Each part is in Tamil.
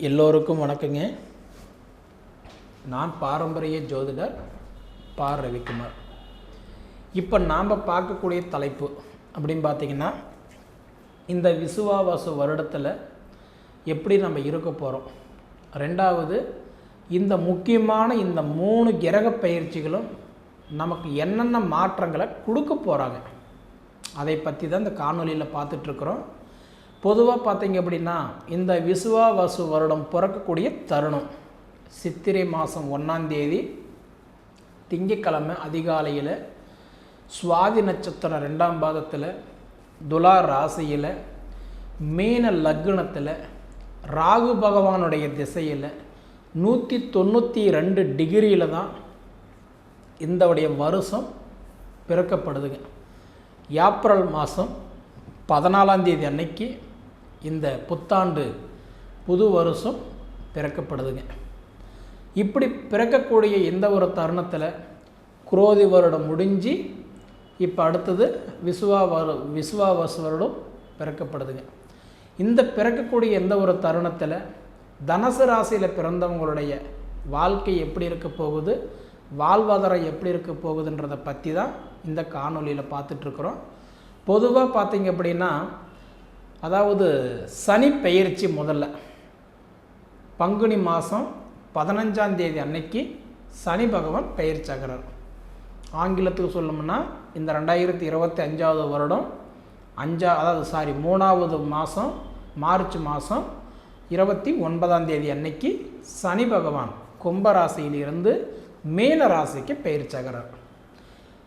எல்லோருக்கும் வணக்கங்க. நான் பாரம்பரிய ஜோதிடர் பா ரவிக்குமார். இப்போ நாம் பார்க்கக்கூடிய தலைப்பு அப்படின்னு பார்த்தீங்கன்னா இந்த விசுவாவாச வருடத்தில் எப்படி நம்ம இருக்க போகிறோம் ரெண்டாவது இந்த முக்கியமான இந்த மூணு கிரக பயிற்சிகளும் நமக்கு என்னென்ன மாற்றங்களை கொடுக்க போகிறாங்க அதை பற்றி தான் இந்த காணொலியில் பார்த்துட்ருக்குறோம் பொதுவாக பார்த்தீங்க அப்படின்னா இந்த விசுவாவாசு வருடம் பிறக்கக்கூடிய தருணம். சித்திரை மாதம் ஒன்றாந்தேதி திங்கட்கிழமை அதிகாலையில் சுவாதி நட்சத்திரம் ரெண்டாம் பாதத்தில் துலா ராசியில் மீன லக்னத்தில் ராகு பகவானுடைய திசையில் நூற்றி தொண்ணூற்றி ரெண்டு டிகிரியில் தான் இந்தவுடைய வருஷம் பிறக்கப்படுதுங்க. ஏப்ரல் மாதம் பதினாலாந்தேதி அன்னைக்கு இந்த புத்தாண்டு புது வருஷம் பிறக்கப்படுதுங்க. இப்படி பிறக்கக்கூடிய இந்த ஒரு தருணத்தில் குரோதி வருடம் முடிஞ்சு இப்போ அடுத்தது விசுவா வரு விசுவாவாச வருடம் பிறக்கப்படுதுங்க. இந்த பிறக்கக்கூடிய எந்த ஒரு தருணத்தில் தனுசு ராசியில் பிறந்தவங்களுடைய வாழ்க்கை எப்படி இருக்க போகுது வாழ்வாதாரம் எப்படி இருக்க போகுதுன்றதை பற்றி தான் இந்த காணொலியில் பார்த்துட்ருக்குறோம் பொதுவாக பார்த்திங்க அப்படின்னா அதாவது சனி பெயர்ச்சி முதல்ல. பங்குனி மாதம் பதினஞ்சாம் தேதி அன்னைக்கு சனி பகவான் பெயர்ச்சி ஆகிறார் ஆங்கிலத்துக்கு சொல்லணும்னா இந்த ரெண்டாயிரத்தி இருபத்தி அஞ்சாவது வருடம் அஞ்சா அதாவது சாரி மூணாவது மாதம் மார்ச் மாதம் இருபத்தி ஒன்பதாம் தேதி அன்னைக்கு சனி பகவான் கும்பராசியிலிருந்து மீன ராசிக்கு பெயர்ச்சாகிறார்.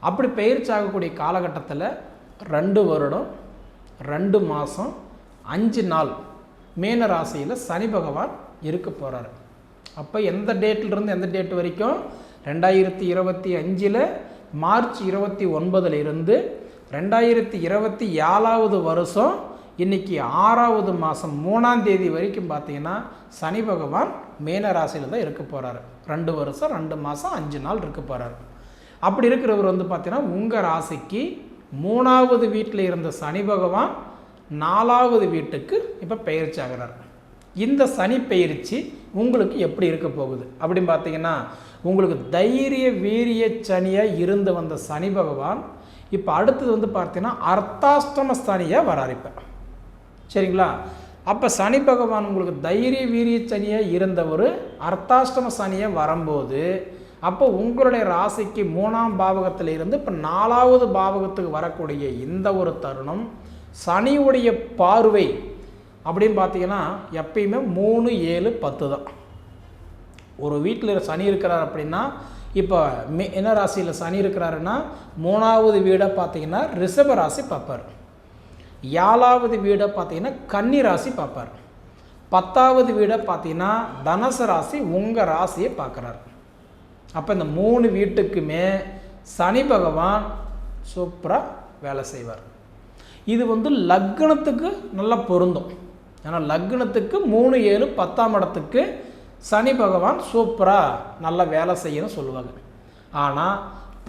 அப்படி பெயர்ச்சாகக்கூடிய காலகட்டத்தில் ரெண்டு வருடம் ரெண்டு மாதம் அஞ்சு நாள் மீன ராசியில் சனி பகவான் இருக்க போகிறார் அப்போ எந்த டேட்டிலிருந்து எந்த டேட் வரைக்கும்? ரெண்டாயிரத்தி இருபத்தி அஞ்சில் மார்ச் இருபத்தி ஒன்பதுல இருந்து ரெண்டாயிரத்தி இருபத்தி ஏழாவது வருஷம் இன்றைக்கி ஆறாவது மாதம் மூணாம் தேதி வரைக்கும் பார்த்தீங்கன்னா சனி பகவான் மீன ராசியில் தான் இருக்க போகிறாரு ரெண்டு வருஷம் ரெண்டு மாதம் அஞ்சு நாள் இருக்க போகிறாரு அப்படி இருக்கிறவர் வந்து பார்த்தீங்கன்னா உங்கள் ராசிக்கு மூணாவது வீட்டில் இருந்த சனி பகவான் நாலாவது வீட்டுக்கு இப்போ பயிற்சி ஆகிறார் இந்த சனி பயிற்சி உங்களுக்கு எப்படி இருக்க போகுது? அப்படின்னு பார்த்தீங்கன்னா உங்களுக்கு தைரிய வீரிய சனியாக இருந்து வந்த சனி பகவான் இப்போ அடுத்தது வந்து பார்த்தீங்கன்னா அர்த்தாஷ்டம சனியாக வரார் இப்போ. சரிங்களா? அப்போ சனி பகவான் உங்களுக்கு தைரிய வீரிய சனியாக இருந்தவர் அர்த்தாஷ்டம சனியாக வரும்போது அப்போ உங்களுடைய ராசிக்கு மூணாம் பாவகத்தில் இருந்து இப்போ நாலாவது பாவகத்துக்கு வரக்கூடிய இந்த ஒரு தருணம் சனியுடைய பார்வை அப்படின்னு பார்த்தீங்கன்னா எப்பயுமே மூணு ஏழு பத்து தான். ஒரு வீட்டில் சனி இருக்கிறார் அப்படின்னா இப்போ மே என்ன ராசியில் சனி இருக்கிறாருன்னா மூணாவது வீடை பார்த்தீங்கன்னா ரிஷப ராசி பார்ப்பார். ஏழாவது வீடை பார்த்தீங்கன்னா கன்னி ராசி பார்ப்பார். பத்தாவது வீடை பார்த்தீங்கன்னா தனுசு ராசி உங்கள் ராசியை பார்க்குறாரு. அப்போ இந்த மூணு வீட்டுக்குமே சனி பகவான் சூப்பராக வேலை செய்வார். இது வந்து லக்னத்துக்கு நல்லா பொருந்தும். ஏன்னா லக்னத்துக்கு மூணு ஏழு பத்தாம் இடத்துக்கு சனி பகவான் சூப்பராக நல்லா வேலை செய்யணும்னு சொல்லுவாங்க. ஆனால்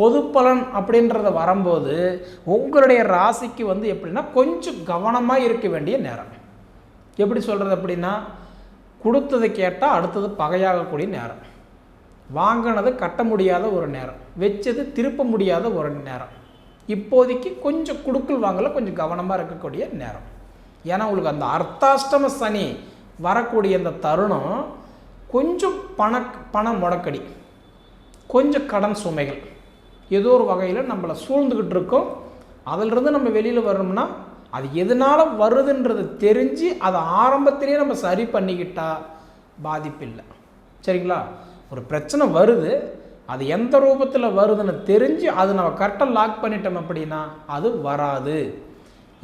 பொது பலன் அப்படின்றத வரும்போது உங்களுடைய ராசிக்கு வந்து எப்படின்னா கொஞ்சம் கவனமாக இருக்க வேண்டிய நேரம். எப்படி சொல்கிறது அப்படின்னா கொடுத்ததை கேட்டால் அடுத்தது பகையாகக்கூடிய நேரம். வாங்கினது கட்ட முடியாத ஒரு நேரம். வச்சது திருப்ப முடியாத ஒரு நேரம். இப்போதைக்கு கொஞ்சம் குடுக்கல் வாங்கல கொஞ்சம் கவனமாக இருக்கக்கூடிய நேரம். ஏன்னா உங்களுக்கு அந்த அர்த்தாஷ்டம சனி வரக்கூடிய அந்த தருணம் கொஞ்சம் பண பண முடக்கடி. கொஞ்சம் கடன் சுமைகள். ஏதோ ஒரு வகையில் நம்மளை சூழ்ந்துக்கிட்டு இருக்கோம். அதிலிருந்து நம்ம வெளியில் வரணும்னா அது எதனால் வருதுன்றது தெரிஞ்சு அதை ஆரம்பத்திலேயே நம்ம சரி பண்ணிக்கிட்டால் பாதிப்பு இல்லை சரிங்களா? ஒரு பிரச்சனை வருது அது எந்த ரூபத்தில் வருதுன்னு தெரிஞ்சு அது நம்ம கரெக்டாக லாக் பண்ணிட்டோம் அப்படின்னா அது வராது.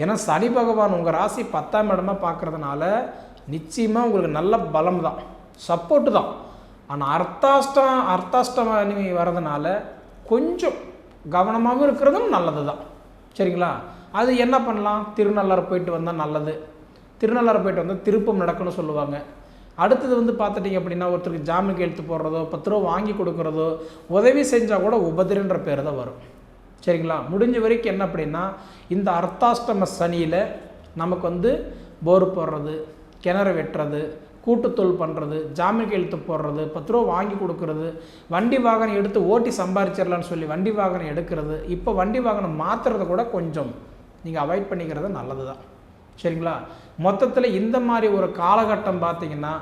ஏன்னா சனி பகவான் உங்கள் ராசி பத்தாம் இடமா பார்க்குறதுனால நிச்சயமாக உங்களுக்கு நல்ல பலம் தான் சப்போர்ட்டு தான். ஆனால் அர்த்தாஷ்டம் அர்த்தாஷ்டமி வர்றதுனால கொஞ்சம் கவனமாகவும் இருக்கிறதும் நல்லது தான் சரிங்களா? அது என்ன பண்ணலாம்? திருநள்ளாறு போயிட்டு வந்தால் நல்லது. திருநள்ளாறு போயிட்டு வந்தால் திருப்பம் நடக்கணும்னு சொல்லுவாங்க. அடுத்தது வந்து பார்த்துட்டிங்க அப்படின்னா ஒருத்தருக்கு ஜாமீன் கையெழுத்து போடுறதோ பத்து ரூபா வாங்கி கொடுக்குறதோ உதவி செஞ்சால் கூட உபதிரன்ற பேர் தான் வரும். சரிங்களா? முடிஞ்ச வரைக்கும் என்ன அப்படின்னா இந்த அர்த்தாஷ்டம சனியில் நமக்கு வந்து போர் போடுறது கிணறு வெட்டுறது கூட்டுத்தொழில் பண்ணுறது ஜாமீன் கையெழுத்து போடுறது பத்து ரூபா வாங்கி கொடுக்கறது வண்டி வாகனம் எடுத்து ஓட்டி சம்பாரிச்சிடலான்னு சொல்லி வண்டி வாகனம் எடுக்கிறது இப்போ வண்டி வாகனம் மாற்றுறத கூட கொஞ்சம் நீங்கள் அவாய்ட் பண்ணிக்கிறது நல்லது தான் சரிங்களா? மொத்தத்தில் இந்த மாதிரி ஒரு காலகட்டம் பார்த்தீங்கன்னா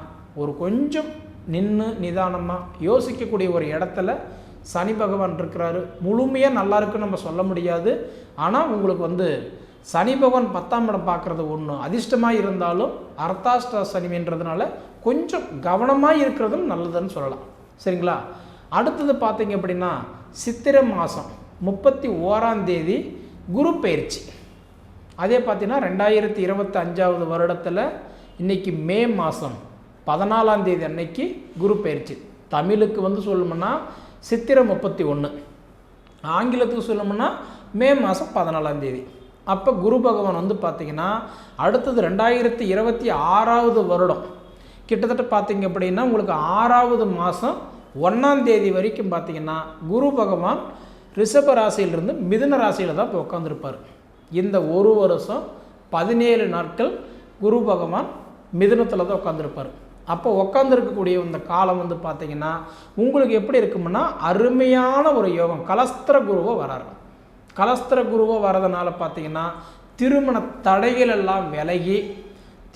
ஒரு கொஞ்சம் நின்று நிதானமாக யோசிக்கக்கூடிய ஒரு இடத்துல சனி பகவான் இருக்கிறாரு. முழுமையாக நல்லா இருக்குன்னு நம்ம சொல்ல முடியாது. ஆனால் உங்களுக்கு வந்து சனி பகவான் பத்தாம் இடம் பார்க்குறது ஒன்று அதிர்ஷ்டமாக இருந்தாலும் அர்த்தாஷ்ட சனின்றதுனால கொஞ்சம் கவனமாக இருக்கிறதும் நல்லதுன்னு சொல்லலாம். சரிங்களா? அடுத்தது பார்த்தீங்க அப்படின்னா சித்திரை மாதம் முப்பத்தி ஓராந்தேதி குரு பயிற்சி. அதே பார்த்தீங்கன்னா ரெண்டாயிரத்தி இருபத்தி அஞ்சாவது வருடத்தில் இன்றைக்கி மே மாதம் பதினாலாம் தேதி அன்னைக்கு குரு பயிற்சி தமிழுக்கு வந்து சொல்லணும்னா சித்திரை முப்பத்தி ஒன்று ஆங்கிலத்துக்கு சொல்லணும்னா மே மாதம் பதினாலாம் தேதி. அப்போ குரு பகவான் வந்து பார்த்திங்கன்னா அடுத்தது ரெண்டாயிரத்தி இருபத்தி ஆறாவது வருடம். கிட்டத்தட்ட பார்த்தீங்க அப்படின்னா உங்களுக்கு ஆறாவது மாதம் ஒன்றாம் தேதி வரைக்கும் பார்த்திங்கன்னா குரு பகவான் ரிஷப ராசியிலிருந்து மிதுன ராசியில் தான் இப்போ உட்காந்துருப்பார் இந்த ஒரு வருஷம் பதினேழு நாட்கள் குரு பகவான் மிதுனத்தில் தான் உட்காந்துருப்பார் அப்போ உட்காந்துருக்கக்கூடிய இந்த காலம் வந்து பார்த்தீங்கன்னா உங்களுக்கு எப்படி இருக்கும்னா அருமையான ஒரு யோகம். கலஸ்திர குருவை வராரு. கலஸ்திர குருவை வரதுனால பார்த்தீங்கன்னா திருமண தடைகள் எல்லாம் விலகி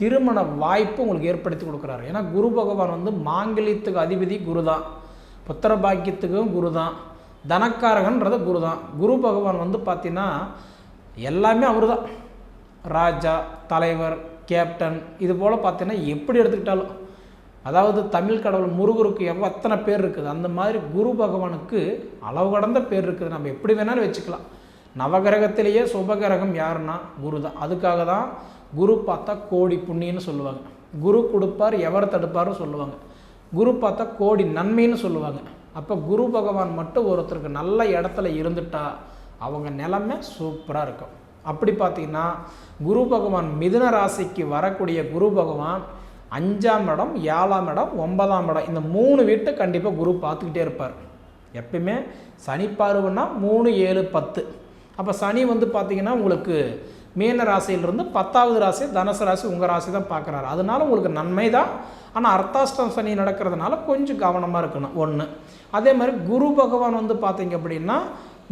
திருமண வாய்ப்பு உங்களுக்கு ஏற்படுத்தி கொடுக்குறாரு. ஏன்னா குரு பகவான் வந்து மாங்கலியத்துக்கு அதிபதி குரு தான் புத்திர பாக்கியத்துக்கும் குரு தான் தனக்காரகன்றது குரு தான் குரு பகவான் வந்து பார்த்தீங்கன்னா எல்லாமே அவர் தான் ராஜா தலைவர் கேப்டன் இது போல் பார்த்தீங்கன்னா எப்படி எடுத்துக்கிட்டாலும். அதாவது தமிழ் கடவுள் முருகருக்கு எவ்வளோ அத்தனை பேர் இருக்குது. அந்த மாதிரி குரு பகவானுக்கு அளவு கடந்த பேர் இருக்குது. நம்ம எப்படி வேணாலும் வச்சுக்கலாம். நவகிரகத்திலேயே சுபகிரகம் யாருன்னா குரு தான் அதுக்காக தான் குரு பார்த்தா கோடி புண்ணியன்னு சொல்லுவாங்க. குரு கொடுப்பார் எவர் தடுப்பார்னு சொல்லுவாங்க. குரு பார்த்தா கோடி நன்மைன்னு சொல்லுவாங்க. அப்போ குரு பகவான் மட்டும் ஒருத்தருக்கு நல்ல இடத்துல இருந்துட்டா அவங்க நிலமை சூப்பராக இருக்கும். அப்படி பார்த்தீங்கன்னா குரு பகவான் மிதுன ராசிக்கு வரக்கூடிய குரு பகவான் அஞ்சாம் இடம் ஏழாம் இடம் ஒன்பதாம் இடம் இந்த மூணு வீட்டை கண்டிப்பாக குரு பார்த்துக்கிட்டே இருப்பார். எப்பயுமே சனி பார்வைன்னா மூணு ஏழு பத்து. அப்போ சனி வந்து பார்த்தீங்கன்னா உங்களுக்கு மீன ராசியிலிருந்து பத்தாவது ராசி தனுசு ராசி உங்கள் ராசி தான் பார்க்குறாரு. அதனால உங்களுக்கு நன்மை தான். ஆனால் அர்த்தாஷ்டம் சனி நடக்கிறதுனால கொஞ்சம் கவனமாக இருக்கணும். ஒன்று அதே மாதிரி குரு பகவான் வந்து பார்த்தீங்க அப்படின்னா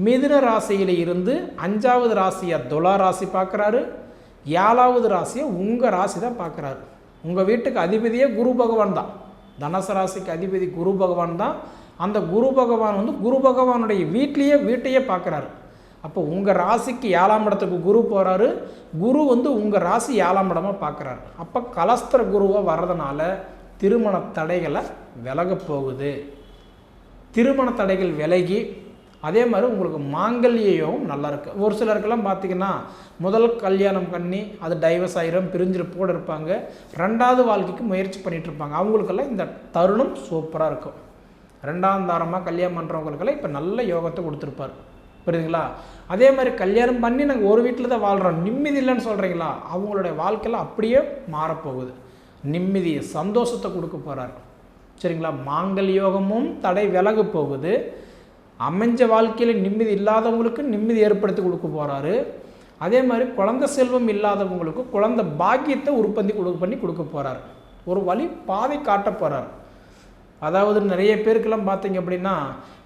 மிதுன ராசியில் இருந்து அஞ்சாவது ராசியை துலா ராசி பார்க்குறாரு. ஏழாவது ராசியை உங்கள் ராசி தான் பார்க்குறாரு. உங்கள் வீட்டுக்கு அதிபதியே குரு பகவான் தான். தனுசு ராசிக்கு அதிபதி குரு பகவான் தான். அந்த குரு பகவான் வந்து குரு பகவானுடைய வீட்லேயே வீட்டையே பார்க்குறாரு. அப்போ உங்கள் ராசிக்கு ஏழாம் இடத்துக்கு குரு போகிறாரு குரு வந்து உங்கள் ராசி ஏழாம் இடமாக பார்க்குறாரு. அப்போ கலஸ்தர குருவாக வர்றதுனால திருமண தடைகளை விலக போகுது. திருமண தடைகள் விலகி அதே மாதிரி உங்களுக்கு மாங்கல்ய யோகம் நல்லா இருக்குது ஒரு சிலருக்கெல்லாம் பார்த்தீங்கன்னா முதல் கல்யாணம் பண்ணி அது டைவர்ஸ் ஆயிரம் பிரிஞ்சிட்டு போட இருப்பாங்க. ரெண்டாவது வாழ்க்கைக்கு முயற்சி பண்ணிகிட்டு இருப்பாங்க. அவங்களுக்கெல்லாம் இந்த தருணம் சூப்பராக இருக்கும். ரெண்டாம் தாரமாக கல்யாணம் பண்ணுறவங்களுக்கெல்லாம் இப்போ நல்ல யோகத்தை கொடுத்துருப்பார். புரியுதுங்களா? அதே மாதிரி கல்யாணம் பண்ணி நாங்கள் ஒரு வீட்டில் தான் வாழ்கிறோம் நிம்மதி இல்லைன்னு சொல்கிறீங்களா அவங்களுடைய வாழ்க்கையில் அப்படியே மாறப்போகுது. நிம்மதி சந்தோஷத்தை கொடுக்க போகிறார் சரிங்களா? மாங்கல் யோகமும் தடை விலக போகுது. அமைஞ்ச வாழ்க்கையில் நிம்மதி இல்லாதவங்களுக்கு நிம்மதி ஏற்படுத்தி கொடுக்க போகிறாரு அதே மாதிரி குழந்தை செல்வம் இல்லாதவங்களுக்கு குழந்தை பாக்கியத்தை உற்பத்தி கொடு பண்ணி கொடுக்க போகிறார் ஒரு வழி பாதை காட்ட போகிறார் அதாவது நிறைய பேருக்கெல்லாம் பார்த்தீங்க அப்படின்னா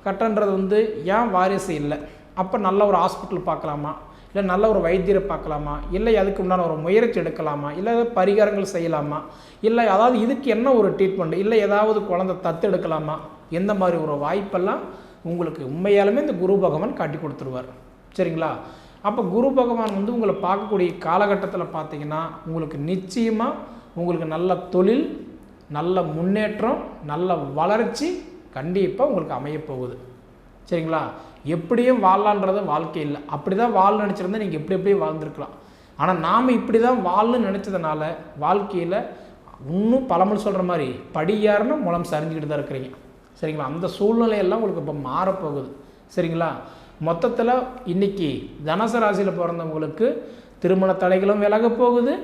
கட்டன்றது வந்து ஏன் வாரிசு இல்லை? அப்போ நல்ல ஒரு ஹாஸ்பிட்டல் பார்க்கலாமா? இல்லை நல்ல ஒரு வைத்தியரை பார்க்கலாமா? இல்லை அதுக்கு உண்டான ஒரு முயற்சி எடுக்கலாமா? இல்லை ஏதாவது பரிகாரங்கள் செய்யலாமா? இல்லை அதாவது இதுக்கு என்ன ஒரு ட்ரீட்மெண்ட் இல்லை ஏதாவது குழந்தை தத்து எடுக்கலாமா எந்த மாதிரி ஒரு வாய்ப்பெல்லாம் உங்களுக்கு உண்மையாலுமே இந்த குரு பகவான் காட்டி கொடுத்துருவார். சரிங்களா? அப்போ குரு பகவான் வந்து உங்களை பார்க்கக்கூடிய காலகட்டத்தில் பார்த்தீங்கன்னா உங்களுக்கு நிச்சயமாக உங்களுக்கு நல்ல தொழில் நல்ல முன்னேற்றம் நல்ல வளர்ச்சி கண்டிப்பாக உங்களுக்கு அமையப் போகுது. சரிங்களா? எப்படியும் வாழலான்றது வாழ்க்கை இல்லை. அப்படி தான் வாழ் நினச்சிருந்தா நீங்கள் எப்படி எப்படி வாழ்ந்துருக்கலாம். ஆனால் நாம் இப்படி தான் வாழ்னு நினச்சதுனால வாழ்க்கையில் இன்னும் பழமொழி சொல்கிற மாதிரி படியாருன்னு முளம் சரிஞ்சுக்கிட்டு தான் இருக்கிறீங்க. சரிங்களா? அந்த சூழ்நிலையெல்லாம் உங்களுக்கு இப்போ மாறப்போகுது. சரிங்களா? மொத்தத்தில் இன்றைக்கி தனுசு ராசியில் பிறந்தவங்களுக்கு திருமண தடைகளும் விலக போகுது.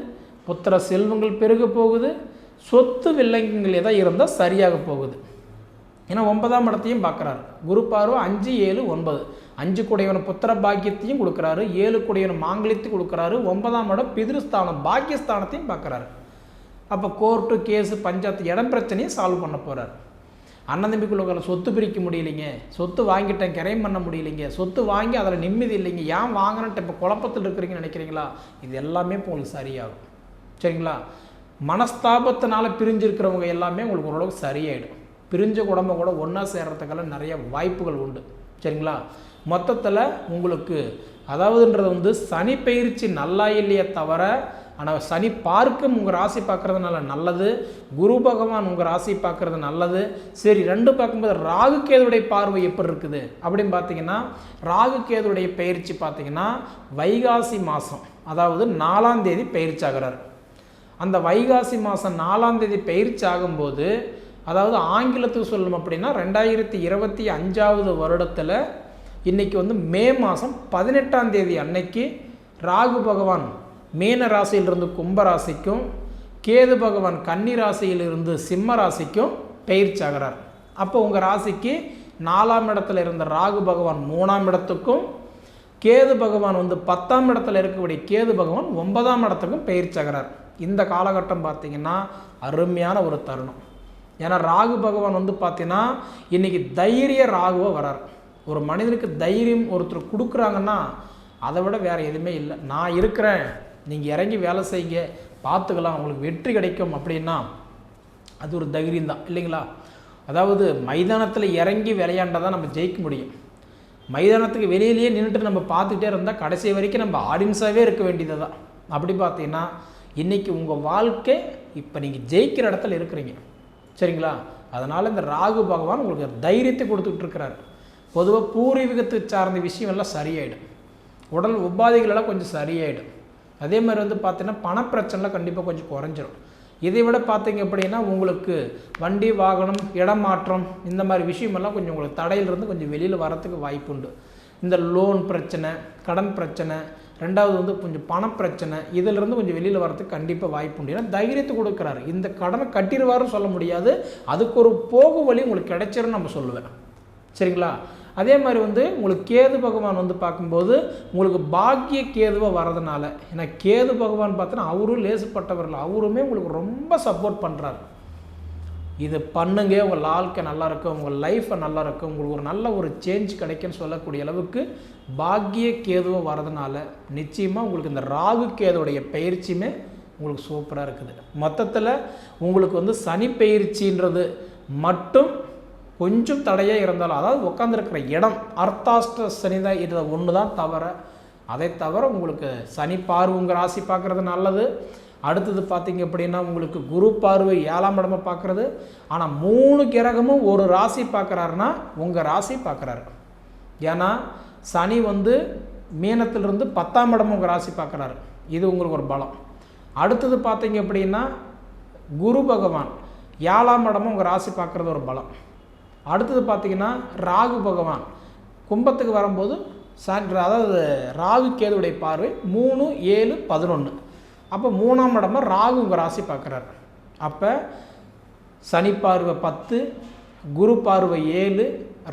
புத்திர செல்வங்கள் பெருக போகுது. சொத்து வில்லங்கங்கள் எதாவது இருந்தால் சரியாக போகுது. ஏன்னா ஒன்பதாம் இடத்தையும் பார்க்குறாரு. குரு பார்வை அஞ்சு ஏழு ஒன்பது. அஞ்சு குடையவன புத்திர பாக்கியத்தையும் கொடுக்குறாரு. ஏழு குடையவன மாங்கலியத்தையும் கொடுக்குறாரு. ஒன்பதாம் இடம் பிதிருஸ்தானம் பாக்கியஸ்தானத்தையும் பார்க்குறாரு. அப்போ கோர்ட்டு கேஸு பஞ்சாயத்து இடம் பிரச்சனையை சால்வ் பண்ண போகிறார் அண்ணன் தம்பிக்குள்ள சொத்து பிரிக்க முடியலைங்க. சொத்து வாங்கிட்டேன் கிரைம் பண்ண முடியலைங்க. சொத்து வாங்கி அதில் நிம்மதி இல்லைங்க. ஏன் வாங்கினட்டு இப்போ குழப்பத்தில் இருக்கிறீங்கன்னு நினைக்கிறீங்களா? இது எல்லாமே இப்போ உங்களுக்கு சரியாகும். சரிங்களா? மனஸ்தாபத்தினால பிரிஞ்சிருக்கிறவங்க எல்லாமே உங்களுக்கு ஓரளவுக்கு சரியாயிடும். பிரிஞ்ச குடும்ப கூட ஒன்றா சேர்றதுக்கெல்லாம் நிறைய வாய்ப்புகள் உண்டு. சரிங்களா? மொத்தத்தில் உங்களுக்கு அதாவதுன்றது வந்து சனி பயிற்சி நல்லா இல்லையே தவிர ஆனால் சனி பார்க்கும் உங்கள் ராசி பார்க்குறதுனால நல்லது குரு பகவான் உங்கள் ராசி பார்க்குறது நல்லது. சரி ரெண்டு பார்க்கும்போது ராகு கேதுடைய பார்வை எப்படி இருக்குது? அப்படின்னு பார்த்தீங்கன்னா ராகு கேதுடைய பயிற்சி பார்த்தீங்கன்னா வைகாசி மாதம் அதாவது நாலாம் தேதி பயிற்சி ஆகிறார். அந்த வைகாசி மாதம் நாலாம் தேதி பயிற்சி ஆகும்போது அதாவது ஆங்கிலத்துக்கு சொல்லணும் அப்படின்னா ரெண்டாயிரத்தி இருபத்தி அஞ்சாவது வருடத்தில் இன்றைக்கி வந்து மே மாதம் பதினெட்டாம் தேதி அன்னைக்கு ராகு பகவான் மீன ராசியிலிருந்து கும்ப ராசிக்கும் கேது பகவான் கன்னி ராசியிலிருந்து சிம்ம ராசிக்கும் பயிற்சி ஆகிறார் அப்போ உங்கள் ராசிக்கு நாலாம் இடத்துல இருந்த ராகு பகவான் மூணாம் இடத்துக்கும் கேது பகவான் வந்து பத்தாம் இடத்துல இருக்கக்கூடிய கேது பகவான் ஒன்பதாம் இடத்துக்கும் பயிற்சி ஆகிறார் இந்த காலகட்டம் பார்த்தீங்கன்னா அருமையான ஒரு தருணம். ஏன்னா ராகு பகவான் வந்து பார்த்தீங்கன்னா இன்றைக்கி தைரிய ராகுவாக வரார். ஒரு மனிதனுக்கு தைரியம் ஒருத்தர் கொடுக்குறாங்கன்னா அதை விட வேறு எதுவுமே இல்லை. நான் இருக்கிறேன் நீங்கள் இறங்கி வேலை செய்யுங்க பார்த்துக்கலாம் உங்களுக்கு வெற்றி கிடைக்கும் அப்படின்னா அது ஒரு தைரியம் தான் இல்லைங்களா? அதாவது மைதானத்தில் இறங்கி விளையாண்டால் தான் நம்ம ஜெயிக்க முடியும். மைதானத்துக்கு வெளியிலேயே நின்றுட்டு நம்ம பார்த்துட்டே இருந்தால் கடைசி வரைக்கும் நம்ம ஆடியன்ஸாகவே இருக்க வேண்டியது தான். அப்படி பார்த்தீங்கன்னா இன்றைக்கி உங்கள் வாழ்க்கை இப்போ நீங்கள் ஜெயிக்கிற இடத்துல இருக்கிறீங்க. சரிங்களா? அதனால் இந்த ராகு பகவான் உங்களுக்கு தைரியத்தை கொடுத்துக்கிட்டு இருக்கிறார். பொதுவாக பூர்வீகத்தை சார்ந்த விஷயம் எல்லாம் சரியாயிடும். உடல் உபாதைகள் எல்லாம் கொஞ்சம் சரியாயிடும். அதே மாதிரி வந்து பார்த்தீங்கன்னா பணப்பிரச்சனை கண்டிப்பாக கொஞ்சம் குறைஞ்சிரும். இதை விட பார்த்தீங்க அப்படின்னா உங்களுக்கு வண்டி வாகனம் இடமாற்றம் இந்த மாதிரி விஷயமெல்லாம் கொஞ்சம் உங்களுக்கு தடையிலிருந்து கொஞ்சம் வெளியில் வரத்துக்கு வாய்ப்பு உண்டு. இந்த லோன் பிரச்சனை கடன் பிரச்சனை ரெண்டாவது வந்து கொஞ்சம் பணப்பிரச்சனை இதிலிருந்து கொஞ்சம் வெளியில் வரதுக்கு கண்டிப்பாக வாய்ப்பு உண்டு. ஏன்னா தைரியத்தை கொடுக்குறாரு. இந்த கடனை கட்டிடுவாருன்னு சொல்ல முடியாது. அதுக்கு ஒரு போகு வழி உங்களுக்கு கிடைச்சிருன்னு நம்ம சொல்லுவேன். சரிங்களா? அதே மாதிரி வந்து உங்களுக்கு கேது பகவான் வந்து பார்க்கும்போது உங்களுக்கு பாக்கிய கேதுவை வரதுனால ஏன்னா கேது பகவான் பார்த்தோன்னா அவரும் லேசுப்பட்டவர்கள் அவருமே உங்களுக்கு ரொம்ப சப்போர்ட் பண்ணுறாரு இது பண்ணுங்க உங்கள் வாழ்க்கை நல்லா இருக்கும் உங்கள் லைஃப்பை நல்லா இருக்கும் உங்களுக்கு ஒரு நல்ல ஒரு சேஞ்ச் கிடைக்குன்னு சொல்லக்கூடிய அளவுக்கு பாக்கிய கேதுவும் வரதுனால நிச்சயமாக உங்களுக்கு இந்த ராகு கேதுடைய பயிற்சியுமே உங்களுக்கு சூப்பராக இருக்குது. மொத்தத்தில் உங்களுக்கு வந்து சனி பயிற்சின்றது மட்டும் கொஞ்சம் தடையாக இருந்தாலும் அதாவது உட்காந்துருக்கிற இடம் அர்த்தாஷ்ட சனிதான் இது ஒன்று தான் தவிர அதை தவிர உங்களுக்கு சனி பார்வை உங்கள் ராசி பார்க்குறது நல்லது. அடுத்தது பார்த்தீங்க அப்படின்னா உங்களுக்கு குரு பார்வை ஏழாம் இடமா பார்க்குறது. ஆனால் மூணு கிரகமும் ஒரு ராசி பார்க்குறாருன்னா உங்கள் ராசி பார்க்குறாரு. ஏன்னா சனி வந்து மீனத்திலிருந்து பத்தாம் இடம் உங்கள் ராசி பார்க்குறாரு. இது உங்களுக்கு ஒரு பலம். அடுத்தது பார்த்தீங்க அப்படின்னா குரு பகவான் ஏழாம் இடமும் உங்கள் ராசி பார்க்குறது ஒரு பலம். அடுத்தது பார்த்திங்கன்னா ராகு பகவான். கும்பத்துக்கு வரும்போது சான் அதாவது ராகு கேதுவுடைய பார்வை மூணு ஏழு பதினொன்று அப்போ மூணாம் இடமா ராகு உங்கள் ராசி பார்க்குறாரு. அப்போ சனி பார்வை பத்து குரு பார்வை ஏழு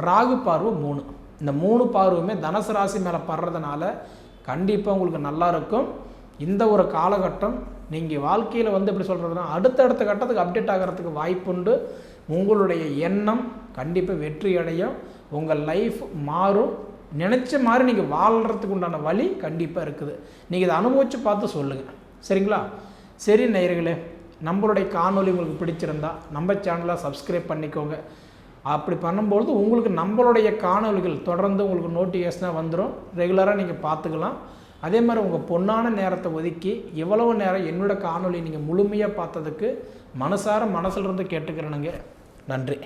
ராகு பார்வை மூணு. இந்த மூணு பார்வையுமே தனுசு ராசி மேலே படுறதுனால கண்டிப்பாக உங்களுக்கு நல்லா இருக்கும். இந்த ஒரு காலகட்டம் நீங்கள் வாழ்க்கையில் வந்து எப்படி சொல்கிறதுனா அடுத்தடுத்த கட்டத்துக்கு அப்டேட் ஆகிறதுக்கு வாய்ப்புண்டு. உங்களுடைய எண்ணம் கண்டிப்பாக வெற்றி அடையும். உங்கள் லைஃப் மாறும். நினச்ச மாதிரி நீங்கள் வாழ்கிறதுக்கு உண்டான வழி கண்டிப்பாக இருக்குது. நீங்கள் இதை அனுபவித்து பார்த்து சொல்லுங்கள் சரிங்களா? சரி நேயர்களே நம்மளுடைய காணொளி உங்களுக்கு பிடிச்சிருந்தா நம்ம சேனலை சப்ஸ்கிரைப் பண்ணிக்கோங்க. அப்படி பண்ணும்பொழுது உங்களுக்கு நம்மளுடைய காணொளிகள் தொடர்ந்து உங்களுக்கு நோட்டிஃபிகேஷனாக வந்துடும் ரெகுலராக நீங்கள் பார்த்துக்கலாம். அதே மாதிரி உங்கள் பொன்னான நேரத்தை ஒதுக்கி எவ்வளவு நேரம் என்னோட காணொளி நீங்கள் முழுமையாக பார்த்ததுக்கு மனசார மனசிலிருந்து கேட்டுக்கிறேனுங்க. நன்றி.